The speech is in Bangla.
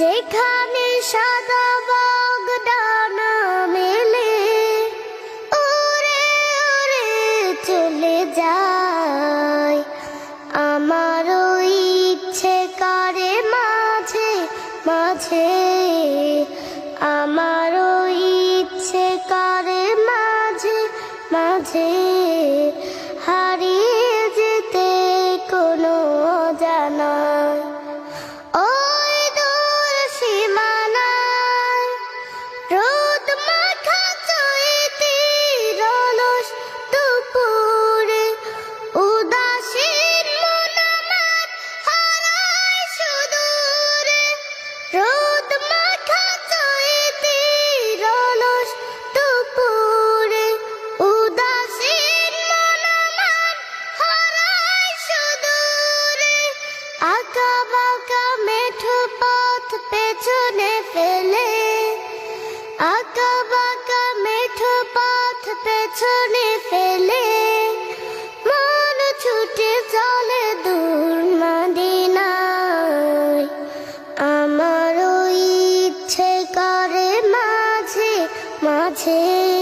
যেখানে সাদা বাগদানা মেলে, ওরে ওরে চলে যায়। আমারও ইচ্ছে করে মাঝে মাঝে। আমারও ইচ্ছে করে মাঝে মাঝে। আঁকা বাঁকা মেঠো পথ পেছনে ফেলে। আঁকা বাঁকা মেঠো পথ পেছনে ফেলে। মন ছুটে চলে দূর মদিনায়। আমারও ইচ্ছে করে মাঝে মাঝে।